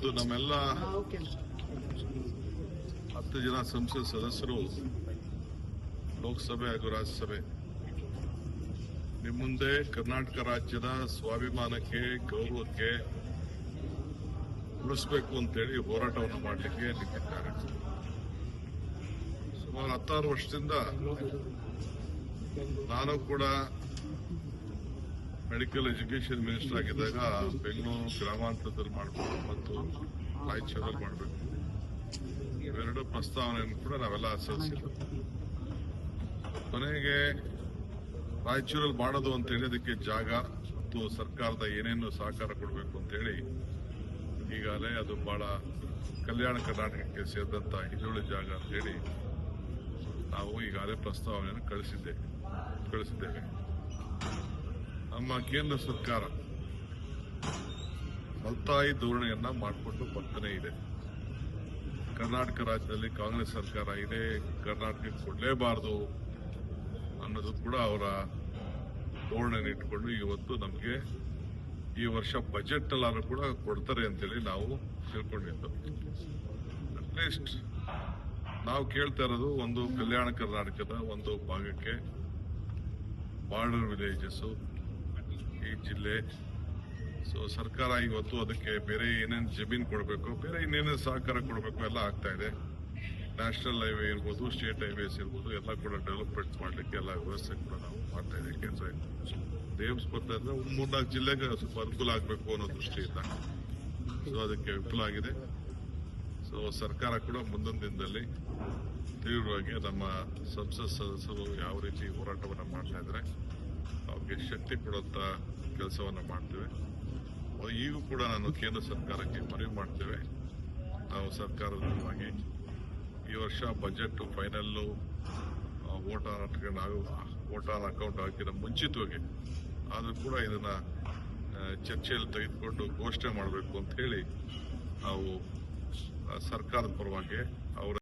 ಇವತ್ತು ನಮ್ಮೆಲ್ಲ ಹತ್ತು ಜನ ಸಂಸತ್ ಸದಸ್ಯರು ಲೋಕಸಭೆ ಹಾಗೂ ರಾಜ್ಯಸಭೆ. ನಿಮ್ಮ ಮುಂದೆ ಕರ್ನಾಟಕ ರಾಜ್ಯದ ಸ್ವಾಭಿಮಾನಕ್ಕೆ, ಗೌರವಕ್ಕೆ ಉಳಿಸ್ಬೇಕು ಅಂತೇಳಿ ಹೋರಾಟವನ್ನು ಮಾಡಲಿಕ್ಕೆ ನಿಂತಿದ್ದಾರೆ ಸುಮಾರು ಹತ್ತಾರು ವರ್ಷದಿಂದ ನಾನು ಕೂಡ ಮೆಡಿಕಲ್ ಎಜುಕೇಶನ್ ಮಿನಿಸ್ಟರ್ ಆಗಿದ್ದಾಗ ಬೆಂಗಳೂರು ಗ್ರಾಮಾಂತರದಲ್ಲಿ ಮಾಡಬೇಕು ಮತ್ತು ರಾಯಚೂರಲ್ಲಿ ಮಾಡಬೇಕು. ಇವೆರಡು ಪ್ರಸ್ತಾವನೆಯನ್ನು ಕೂಡ ನಾವೆಲ್ಲ ಸಲ್ಲಿಸಿದ್ವು ಕೊನೆಗೆ ರಾಯಚೂರಲ್ಲಿ ಮಾಡೋದು ಅಂತ ಹೇಳೋದಕ್ಕೆ ಜಾಗ ಮತ್ತು ಸರ್ಕಾರದ ಏನೇನು ಸಹಕಾರ ಕೊಡಬೇಕು ಅಂತೇಳಿ ಈಗಾಗಲೇ ಅದು ಬಹಳ ಕಲ್ಯಾಣ ಕರ್ನಾಟಕಕ್ಕೆ ಸೇರಿದಂಥ ಹಿಜೋಳಿ ಜಾಗ ಅಂತ ಹೇಳಿ ನಾವು ಈಗಾಗಲೇ ಪ್ರಸ್ತಾವನೆಯನ್ನು ಕಳಿಸಿದ್ದೇವೆ ಕಳಿಸಿದ್ದೇವೆ. ನಮ್ಮ ಕೇಂದ್ರ ಸರ್ಕಾರ ಮಲ್ತಾಯಿ ಧೋರಣೆಯನ್ನ ಮಾಡಿಕೊಂಡು ಬರ್ತಾನೆ ಇದೆ. ಕರ್ನಾಟಕ ರಾಜ್ಯದಲ್ಲಿ ಕಾಂಗ್ರೆಸ್ ಸರ್ಕಾರ ಇದೆ, ಕರ್ನಾಟಕಕ್ಕೆ ಕೊಡಲೇಬಾರದು ಅನ್ನೋದು ಕೂಡ ಅವರ ಧೋರಣೆ ಇಟ್ಕೊಂಡು ಇವತ್ತು ನಮಗೆ ಈ ವರ್ಷ ಬಜೆಟ್ ಅಲ್ಲಾದ್ರೂ ಕೂಡ ಕೊಡ್ತಾರೆ ಅಂತೇಳಿ ನಾವು ತಿಳ್ಕೊಂಡಿದ್ದು. ಅಟ್ಲೀಸ್ಟ್ ನಾವು ಕೇಳ್ತಾ ಇರೋದು ಒಂದು ಕಲ್ಯಾಣ ಕರ್ನಾಟಕದ ಒಂದು ಭಾಗಕ್ಕೆ ಬಾರ್ಡರ್ ವಿಲೇಜಸ್ ಈ ಜಿಲ್ಲೆ. ಸೊ ಸರ್ಕಾರ ಇವತ್ತು ಅದಕ್ಕೆ ಬೇರೆ ಏನೇನು ಜಮೀನು ಕೊಡಬೇಕು, ಬೇರೆ ಇನ್ನೇನು ಸಹಕಾರ ಕೊಡಬೇಕು ಎಲ್ಲ ಆಗ್ತಾ ಇದೆ. ನ್ಯಾಷನಲ್ ಹೈವೇ ಇರ್ಬೋದು ಸ್ಟೇಟ್ ಹೈವೇಸ್ ಇರ್ಬೋದು, ಎಲ್ಲ ಕೂಡ ಡೆವಲಪ್ಮೆಂಟ್ ಮಾಡಲಿಕ್ಕೆ ಎಲ್ಲ ವ್ಯವಸ್ಥೆ ಕೂಡ ನಾವು ಮಾಡ್ತಾ ಇದ್ದೀವಿ ಕೆಲಸ ದೇವ್ಸ್ ಬರ್ತಾ ಒಂದು ಮೂರ್ನಾಲ್ಕು ಜಿಲ್ಲೆಗೆ ಸ್ವಲ್ಪ ಅನುಕೂಲ ಆಗಬೇಕು ಅನ್ನೋ ದೃಷ್ಟಿಯಿಂದ. ಸೊ ಅದಕ್ಕೆ ವಿಫಲ ಆಗಿದೆ. ಸೊ ಸರ್ಕಾರ ಕೂಡ ಮುಂದೊಂದು ದಿನದಲ್ಲಿ ತೀವ್ರವಾಗಿ ನಮ್ಮ ಸಂಸತ್ ಸದಸ್ಯರು ಯಾವ ರೀತಿ ಹೋರಾಟವನ್ನು ಮಾಡ್ತಾ ಇದ್ದಾರೆ ಅವ್ರಿಗೆ ಶಕ್ತಿ ಕೊಡುವಂತ ಕೆಲಸವನ್ನು ಮಾಡ್ತೇವೆ. ಈಗೂ ಕೂಡ ನಾನು ಕೇಂದ್ರ ಸರ್ಕಾರಕ್ಕೆ ಮನವಿ ಮಾಡ್ತೇವೆ. ನಾವು ಸರ್ಕಾರದ ಪರವಾಗಿ ಈ ವರ್ಷ ಬಜೆಟ್ ಫೈನಲ್ ವೋಟರ್ ನಾವು ಆನ್ ಅಕೌಂಟ್ ಹಾಕಿದ ಮುಂಚಿತವಾಗಿ ಆದರೂ ಕೂಡ ಇದನ್ನ ಚರ್ಚೆಯಲ್ಲಿ ತೆಗೆದುಕೊಂಡು ಘೋಷಣೆ ಮಾಡಬೇಕು ಅಂತ ಹೇಳಿ ನಾವು ಸರ್ಕಾರದ ಪರವಾಗಿ ಅವರ